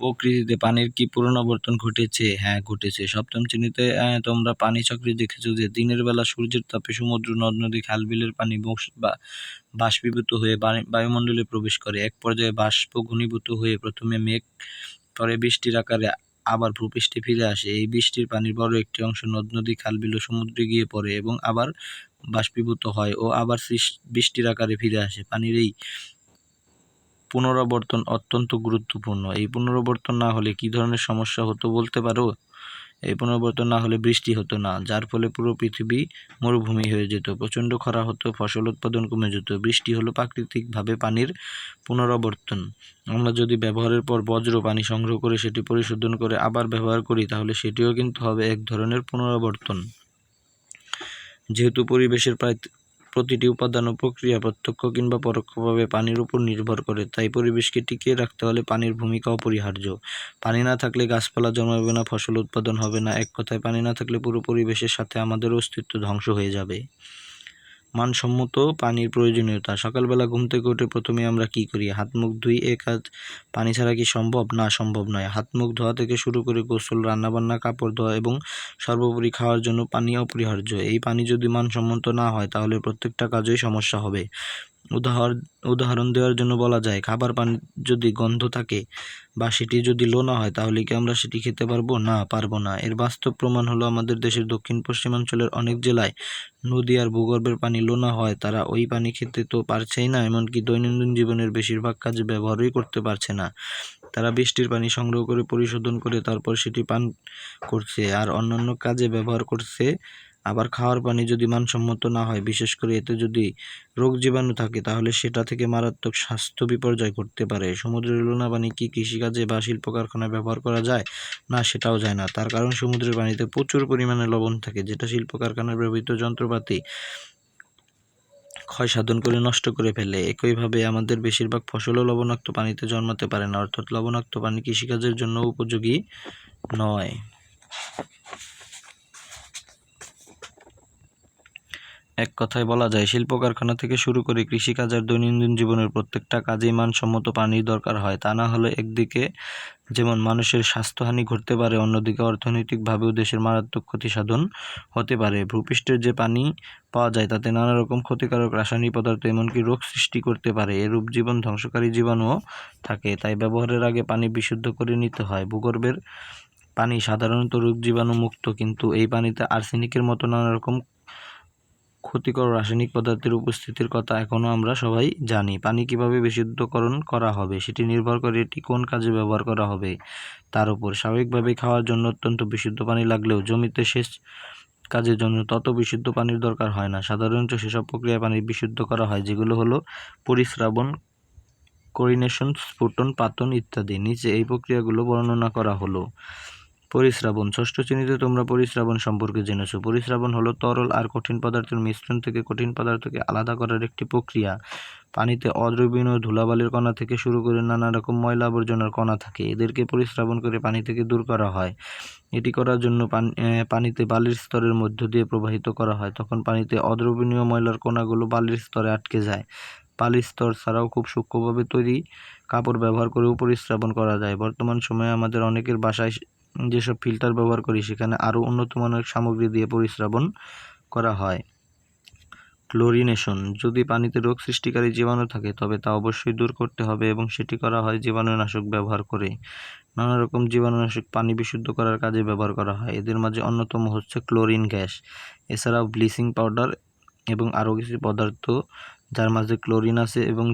প্রকৃতিতে পানির কি পুনরাবর্তন ঘটেছে? হ্যাঁ ঘটেছে। সপ্তম শ্রেণীতে তোমরা পানি চক্রে দেখেছ যে দিনের বেলা সূর্যের তাপে সমুদ্র নদ নদী খাল বিলের পানি বাষ্পীভূত হয়ে বায়ুমণ্ডলে প্রবেশ করে। এক পর্যায়ে বাষ্প ঘনীভূত হয়ে প্রথমে মেঘ, পরে বৃষ্টির আকারে আবার ভূপৃষ্ঠে ফিরে আসে। এই বৃষ্টির পানির বড় একটি অংশ নদ নদী খাল বিল সমুদ্রে গিয়ে পড়ে এবং আবার বাষ্পীভূত হয় ও আবার বৃষ্টির আকারে ফিরে আসে। পানির এই পুনরাবর্তন অত্যন্ত গুরুত্বপূর্ণ। এই পুনরাবর্তন না হলে কি ধরনের সমস্যা হতো বলতে পারো? এই পুনরাবর্তন না হলে বৃষ্টি হতো না, যার ফলে পুরো পৃথিবী মরুভূমি হয়ে যেত, প্রচণ্ড খরা হতো, ফসল উৎপাদন কমে যেত, বৃষ্টি হলো প্রাকৃতিকভাবে পানির পুনরাবর্তন। আমরা যদি ব্যবহারের পর বজ্র পানি সংগ্রহ করে সেটি পরিশোধন করে আবার ব্যবহার করি, তাহলে সেটিও কিন্তু হবে এক ধরনের পুনরাবর্তন। যেহেতু পরিবেশের প্রায় প্রতিটি উপাদান ও প্রক্রিয়া প্রত্যক্ষ কিংবা পরোক্ষভাবে পানির উপর নির্ভর করে। তাই পরিবেশকে টিকিয়ে রাখতে হলে পানির ভূমিকা অপরিহার্য। পানি না থাকলে গাছপালা জন্মাবে না, ফসল উৎপাদন হবে না। এক কথায়, পানি না থাকলে পুরো পরিবেশের সাথে আমাদের অস্তিত্ব ধ্বংস হয়ে যাবে। মানসম্মত পানির প্রয়োজনীয়তা। সকালবেলা ঘুম থেকে উঠে প্রথমে আমরা কি করি? হাত মুখ ধুই, এ কাজ পানি ছাড়া কি সম্ভব? না, সম্ভব নয়। হাত মুখ ধোয়া থেকে শুরু করে গোসল, রান্নাবান্না, কাপড় ধোয়া এবং সর্বোপরি খাওয়ার জন্য পানি অপরিহার্য। এই পানি যদি মানসম্মত না হয়, তাহলে প্রত্যেকটা কাজেই সমস্যা হবে। উদাহরণ উদাহরণ দেওয়ার জন্য বলা যায়, খাবার পানি যদি গন্ধ থাকে বা সেটি যদি লোনা হয়, তাহলে কি আমরা সেটি খেতে পারব? না পারব না। এর বাস্তব প্রমাণ হলো আমাদের দেশের দক্ষিণ পশ্চিমাঞ্চলের অনেক জেলায় নদী আর ভূগর্ভের পানি লোনা হয়। তারা ওই পানি খেতে তো পারছেই না, এমনকি দৈনন্দিন জীবনের বেশিরভাগ কাজে ব্যবহারই করতে পারছে না। তারা বৃষ্টির পানি সংগ্রহ করে, পরিশোধন করে, তারপর সেটি পান করছে, আর অন্যান্য কাজে ব্যবহার করছে আবার খাওয়ার পানি যদি মানসম্মত না হয়, বিশেষ করে এতে যদি রোগ জীবাণু থাকে, তাহলে সেটা থেকে মারাত্মক স্বাস্থ্য বিপর্যয় ঘটতে পারে। সমুদ্রের লোনা পানি কি কৃষিকাজে বা শিল্প কারখানায় ব্যবহার করা যায়? না, সেটাও যায় না। তার কারণ, সমুদ্রের পানিতে প্রচুর পরিমাণে লবণ থাকে, যেটা শিল্প কারখানায় ব্যবহৃত যন্ত্রপাতি ক্ষয় সাধন করে নষ্ট করে ফেলে। একইভাবে আমাদের বেশিরভাগ ফসলও লবণাক্ত পানিতে জন্মাতে পারে না, অর্থাৎ লবণাক্ত পানি কৃষিকাজের জন্য উপযোগী নয়। এক কথায় বলা যায় শিল্প কারখানা থেকে শুরু করে কৃষিকাজ আর দৈনন্দিন জীবনের প্রত্যেকটা কাজেই মানসম্মত পানির দরকার হয়। তা না হলে একদিকে যেমন মানুষের স্বাস্থ্যহানি ঘটতে পারে, অন্যদিকে অর্থনৈতিকভাবেও দেশের মারাত্মক ক্ষতি সাধন হতে পারে। ভূপৃষ্ঠের যে পানি পাওয়া যায়, তাতে নানা রকম ক্ষতিকারক রাসায়নিক পদার্থ এমনকি রোগ সৃষ্টি করতে পারে। এরূপ জীবন ধ্বংসকারী জীবাণুও থাকে, তাই ব্যবহারের আগে পানি বিশুদ্ধ করে নিতে হয়। ভূগর্ভের পানি সাধারণত রোগ জীবাণু মুক্ত কিন্তু এই পানিতে আর্সেনিকের মতো নানা রকম ক্ষতিকর রাসায়নিক পদার্থের উপস্থিতির কথা এখনও আমরা সবাই জানি। পানি কীভাবে বিশুদ্ধকরণ করা হবে, সেটি নির্ভর করে এটি কোন কাজে ব্যবহার করা হবে। তার উপর স্বাভাবিকভাবে খাওয়ার জন্য অত্যন্ত বিশুদ্ধ পানি লাগলেও জমিতে সেচ কাজের জন্য তত বিশুদ্ধ পানির দরকার হয় না। সাধারণত সেসব প্রক্রিয়ায় পানি বিশুদ্ধ করা হয়, যেগুলো হলো পরিস্রাবণ কোরিনেশন স্ফুটন, পাতন ইত্যাদি। নিচে এই প্রক্রিয়াগুলো বর্ণনা করা হলো। পরিস্রাবণ ষষ্ঠ শ্রেণীতে তোমরা পরিস্রাবণ সম্পর্কে জেনেছো। পরিস্রাবণ হলো তরল আর কঠিন পদার্থের মিশ্রণ থেকে কঠিন পদার্থকে আলাদা করার একটি প্রক্রিয়া। পানিতে অদ্রবণীয় ধুলাবালির কণা থেকে শুরু করে নানা রকম ময়লা আবর্জনার কণা থাকে। এদেরকে পরিস্রাবণ করে পানি থেকে দূর করা হয়। এটি করার জন্য পানি পানিতে বালির স্তরের মধ্য দিয়ে প্রবাহিত করা হয়। তখন পানিতে অদ্রবণীয় ময়লার কণাগুলো বালির স্তরে আটকে যায়। বালির স্তর ছাড়াও খুব সূক্ষ্মভাবে তৈরি কাপড় ব্যবহার করেও পরিস্রাবণ করা যায়। বর্তমান সময়ে আমাদের অনেকের বাসায় যেসব ফিল্টার ব্যবহার করি, সেখানে আরও উন্নত মানের সামগ্রী দিয়ে পরিস্রাবণ করা হয়। ক্লোরিনেশন, যদি পানিতে রোগ সৃষ্টিকারী জীবাণু থাকে, তবে তা অবশ্যই দূর করতে হবে এবং সেটি করা হয় জীবাণুনাশক ব্যবহার করে। নানা রকম জীবাণুনাশক পানি বিশুদ্ধ করার কাজে ব্যবহার করা হয়। এদের মাঝে অন্যতম হচ্ছে ক্লোরিন গ্যাস। এছাড়াও ব্লিচিং পাউডার এবং আরও কিছু পদার্থ যার মাঝে ক্লোরিন আছে এবং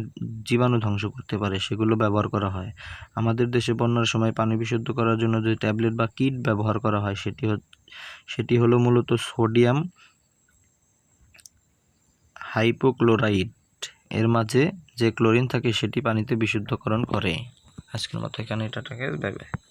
জীবাণু ধ্বংস করতে পারে, সেগুলো ব্যবহার করা হয়। আমাদের দেশে বন্যার সময় পানি বিশুদ্ধ করার জন্য যে ট্যাবলেট বা কিট ব্যবহার করা হয়, সেটি সেটি হলো মূলত সোডিয়াম হাইপোক্লোরাইড। এর মাঝে যে ক্লোরিন থাকে, সেটি পানিতে বিশুদ্ধকরণ করে। আজকের মতো এখানে এটা বাই